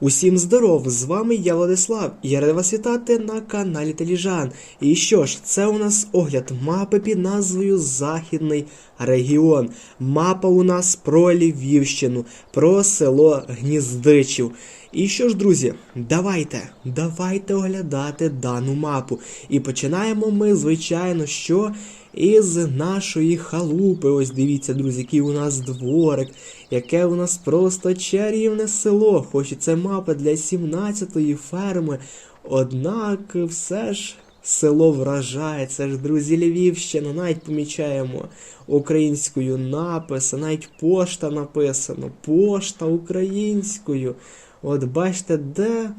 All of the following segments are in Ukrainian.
Усім здоров! З вами я Владислав, і я радий вас вітати на каналі Теліжан. І що ж, це у нас огляд мапи під назвою Західний регіон. Мапа у нас про Львівщину, про село Гніздичів. І що ж, друзі, давайте, давайте оглядати дану мапу. І починаємо ми, звичайно, що із нашої халупи. Ось дивіться, друзі, який у нас дворик, яке у нас просто чарівне село. Хоч і це мапа для 17-ї ферми. Однак все ж село вражає. Це ж, друзі, Львівщина. Навіть помічаємо українською написи, навіть пошта написано. Пошта українською. От бачите, де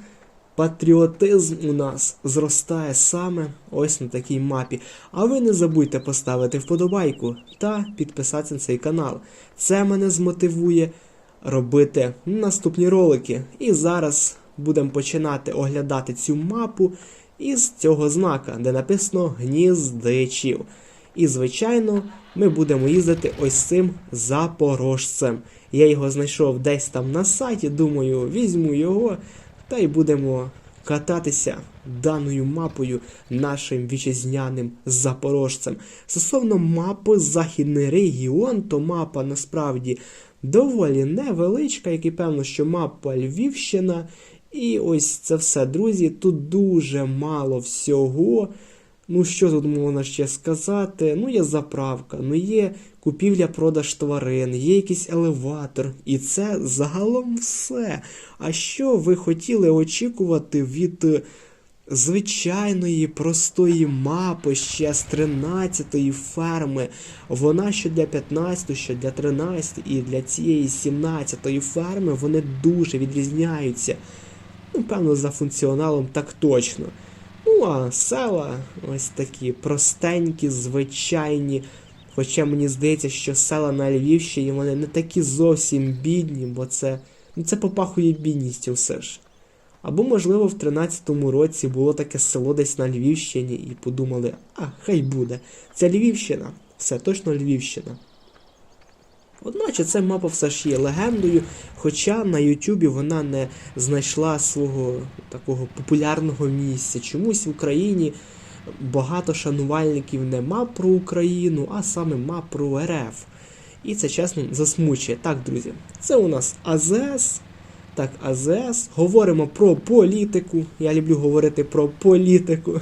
патріотизм у нас зростає саме ось на такій мапі. А ви не забудьте поставити вподобайку та підписатися на цей канал. Це мене змотивує робити наступні ролики. І зараз будемо починати оглядати цю мапу із цього знака, де написано Гніздичів. І, звичайно, ми будемо їздити ось цим запорожцем. Я його знайшов десь там на сайті, думаю, візьму його та й будемо кататися даною мапою нашим вітчизняним запорожцем. Стосовно мапи Західний регіон, то мапа насправді доволі невеличка, як і певно, що мапа Львівщина. І ось це все, друзі. Тут дуже мало всього. Ну, що тут можна ще сказати? Ну, є заправка, ну є купівля-продаж тварин, є якийсь елеватор, і це загалом все. А що ви хотіли очікувати від е, звичайної простої мапи ще з 13-ї ферми? Вона що для 15, що для 13 і для цієї 17-ї ферми вони дуже відрізняються. Ну, певно, за функціоналом так точно. Ну, а села ось такі простенькі, звичайні. Хоча мені здається, що села на Львівщині вони не такі зовсім бідні, бо це, ну, це попахує бідністю все ж. Або, можливо, в 13-му році було таке село десь на Львівщині і подумали, а, хай буде. Це Львівщина, все точно Львівщина. Одначе ця мапа все ж є легендою, хоча на Ютубі вона не знайшла свого такого популярного місця. Чомусь в Україні багато шанувальників не мап про Україну, а саме мап про РФ. І це чесно засмучує. Так, друзі, це у нас АЗС. Так, АЗС. Говоримо про політику. Я люблю говорити про політику.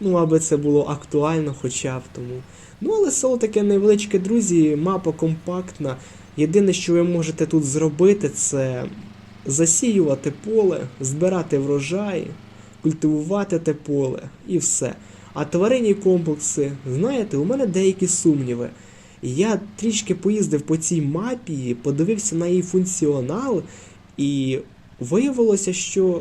Ну, аби це було актуально хоча б тому. Ну, але село таке невеличке, друзі, мапа компактна. Єдине, що ви можете тут зробити, це засіювати поле, збирати врожай, культивувати те поле і все. А тваринні комплекси, знаєте, у мене деякі сумніви. Я трішки поїздив по цій мапі, подивився на її функціонал, і виявилося, що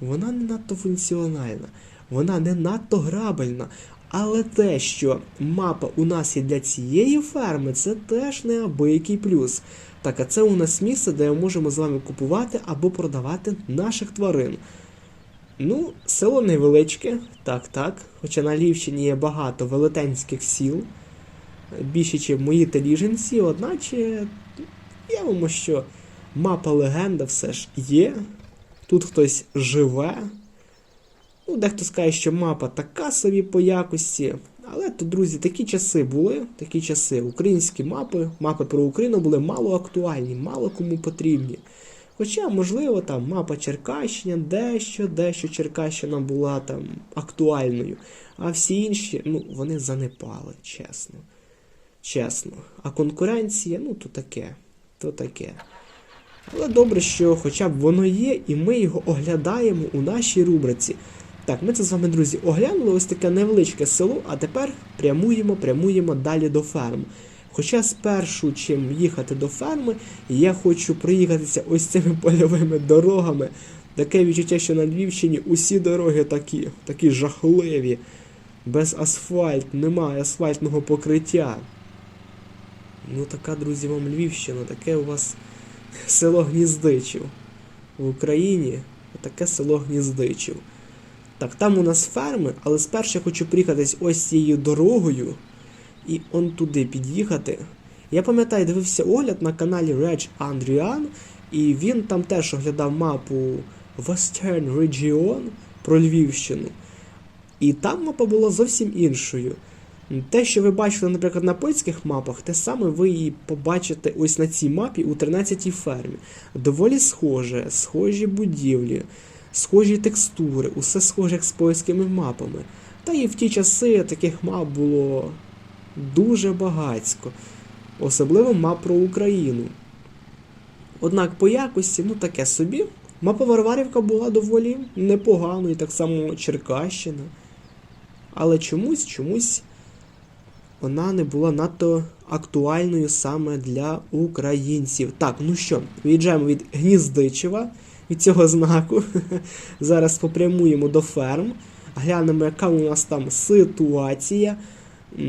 вона не надто функціональна, вона не надто грабельна. Але те, що мапа у нас є для цієї ферми, це теж неабиякий плюс. Так, а це у нас місце, де ми можемо з вами купувати або продавати наших тварин. Ну, село невеличке, так, так. Хоча на Львівщині є багато велетенських сіл, більше, ніж мої теліженці, одначе явимо, що мапа легенда все ж є. Тут хтось живе. Ну, дехто скаже, що мапа така собі по якості. Але то, друзі, такі часи були, такі часи. Українські мапи, мапи про Україну були мало актуальні, мало кому потрібні. Хоча, можливо, там мапа Черкащина, дещо, дещо Черкащина була там актуальною. А всі інші, ну, вони занепали, чесно. Чесно. А конкуренція, ну, то таке, то таке. Але добре, що хоча б воно є, і ми його оглядаємо у нашій рубриці. Так, ми це з вами, друзі, оглянули ось таке невеличке село, а тепер прямуємо, прямуємо далі до ферм. Хоча спершу, чим їхати до ферми, я хочу проїхатися ось цими польовими дорогами. Таке відчуття, що на Львівщині усі дороги такі, такі жахливі. Без асфальт, немає асфальтного покриття. Ну така, друзі, вам Львівщина, таке у вас село Гніздичів. В Україні таке село Гніздичів. Так, там у нас ферми, але спершу я хочу приїхатись ось цією дорогою і он туди під'їхати. Я пам'ятаю, дивився огляд на каналі Reg Andrian, І він там теж оглядав мапу Western Region про Львівщину. І там мапа була зовсім іншою. Те, що ви бачили, наприклад, на польських мапах, те саме ви і побачите ось на цій мапі у 13-й фермі. Доволі схоже, схожі будівлі, схожі текстури, усе схоже як з польськими мапами. Та і в ті часи таких мап було дуже багатько, особливо мап про Україну. Однак по якості, ну таке собі, мапа Варварівка була доволі непоганою, так само Черкащина. Але чомусь, чомусь вона не була надто актуальною саме для українців. Так, ну що, від'їжджаємо від Гніздичева, від цього знаку. Зараз попрямуємо до ферм, глянемо, яка у нас там ситуація.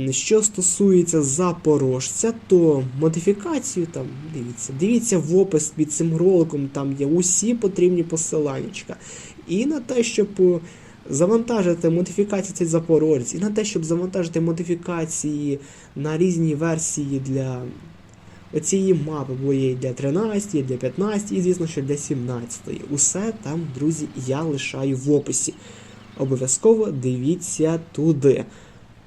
Що стосується запорожця, то модифікацію там дивіться, дивіться в опис під цим роликом, там є усі потрібні посиланнячка. І на те, щоб завантажити модифікації цей запорожець, і на те, щоб завантажити модифікації на різні версії для оцієї мапи, бо є і для 13, і для 15, і звісно, що для 17. Усе там, друзі, я лишаю в описі. Обов'язково дивіться туди.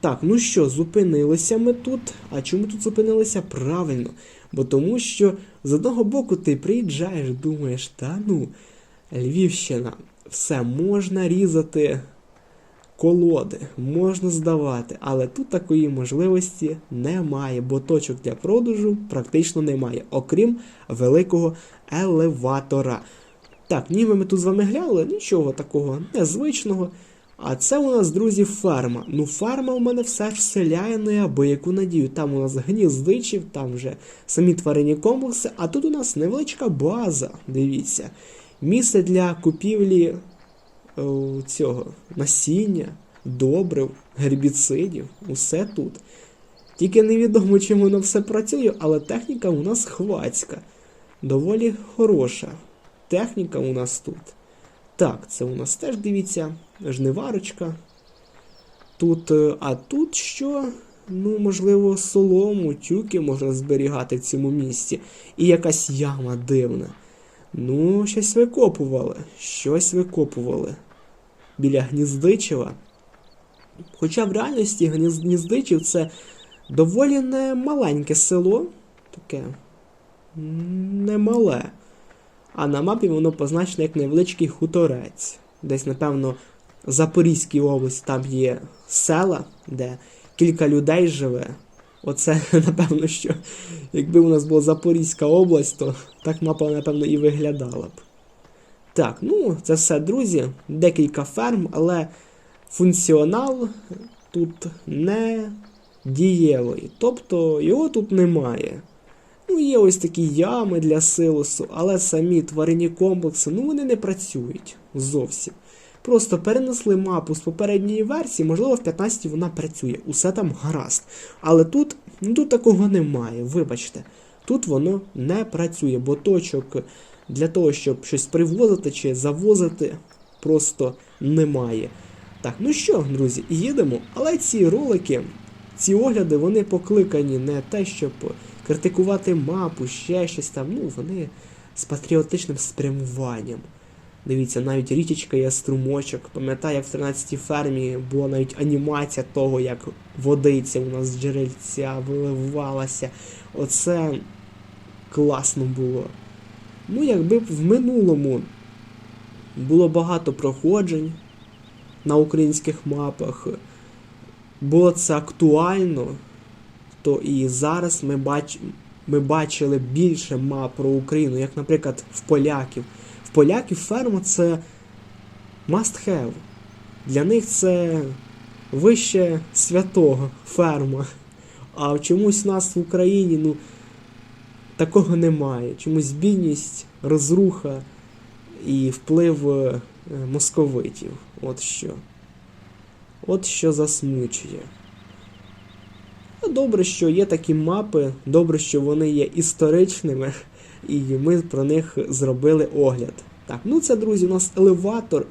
Так, ну що, зупинилися ми тут. А чому тут зупинилися? Правильно. Бо тому що з одного боку ти приїжджаєш, думаєш, та ну, Львівщина, все можна різати колоди, можна здавати, але тут такої можливості немає, бо точок для продажу практично немає, окрім великого елеватора. Так, ніби ми тут з вами глянули, нічого такого незвичного. А це у нас, друзі, ферма. Ну, ферма у мене все ж вселяє неабияку надію. Там у нас гніздичів, там вже самі тваринні комплекси, а тут у нас невеличка база. Дивіться. Місце для купівлі цього насіння, добрив, гербіцидів, усе тут. Тільки невідомо, чим воно все працює, але техніка у нас хвацька. Доволі хороша. Техніка у нас тут. Так, це у нас теж дивіться, жниварочка. Тут, е, а тут що? Ну, можливо, солому, тюки можна зберігати в цьому місці. І якась яма дивна. Ну, щось викопували. Щось викопували. Біля Гніздичева. Хоча в реальності Гніздичів це доволі не маленьке село. Таке. Немале. А на мапі воно позначено як невеличкий хуторець. Десь, напевно, в Запорізькій області там є села, де кілька людей живе. Оце, напевно, що якби у нас була Запорізька область, то так мапа, напевно, і виглядала б. Так, ну, це все, друзі. Декілька ферм, але функціонал тут не дієвий. Тобто його тут немає. Ну, є ось такі ями для силосу, але самі тваринні комплекси, ну вони не працюють зовсім. Просто перенесли мапу з попередньої версії, можливо, в 15 вона працює, усе там гаразд. Але тут, ну, тут такого немає, вибачте. Тут воно не працює, бо точок для того, щоб щось привозити чи завозити, просто немає. Так, ну що, друзі, їдемо. Але ці ролики, ці огляди, вони покликані не те, щоб критикувати мапу, ще щось там. Ну, вони з патріотичним спрямуванням. Дивіться, навіть річечка є струмочок. Пам'ятаю, як в 13-й фермі була навіть анімація того, як водиця у нас з джерельця виливалася. Оце класно було. Ну, якби б в минулому було багато проходжень на українських мапах, було це актуально, то і зараз ми, бач... ми бачили більше мап про Україну, як, наприклад, в поляків. В поляків ферма це must have. Для них це вище святого ферма. А чомусь у нас в Україні ну, такого немає. Чомусь бідність, розруха і вплив е, московитів. От що. От що засмучує. Ну, Добре, що є такі мапи, добре, що вони є історичними, і ми про них зробили огляд. Так, ну це, друзі, у нас елеватор.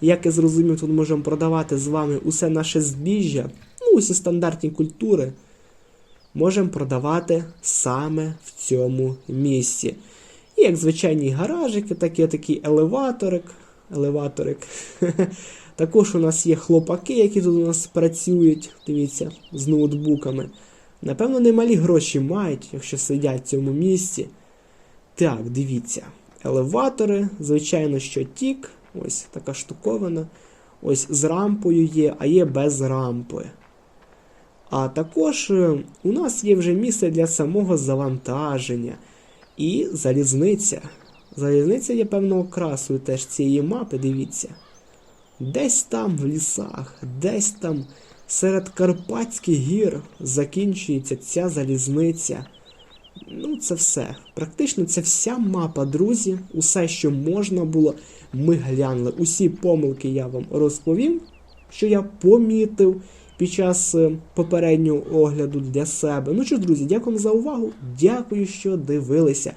Як я зрозумів, тут можемо продавати з вами усе наше збіжжя, ну, усі стандартні культури. Можемо продавати саме в цьому місці. І як звичайні гаражики, такі, такий елеваторик. Елеваторик. Також у нас є хлопаки, які тут у нас працюють, дивіться, з ноутбуками. Напевно, немалі гроші мають, якщо сидять в цьому місці. Так, дивіться. Елеватори, звичайно, що тік, ось така штуковина. Ось з рампою є, а є без рампи. А також е, у нас є вже місце для самого завантаження і залізниця. Залізниця є певною красою теж цієї мапи, дивіться. Десь там в лісах, десь там серед Карпатських гір закінчується ця залізниця. Ну, це все. Практично це вся мапа, друзі. Усе, що можна було, ми глянули. Усі помилки я вам розповім, що я помітив під час е, попереднього огляду для себе. Ну що ж, друзі, дякую за увагу. Дякую, що дивилися.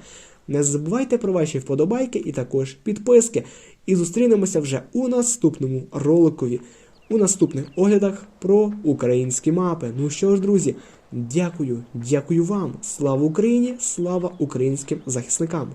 Не забувайте про ваші вподобайки і також підписки. І зустрінемося вже у наступному роликові, у наступних оглядах про українські мапи. Ну що ж, друзі, дякую, дякую вам. Слава Україні! Слава українським захисникам!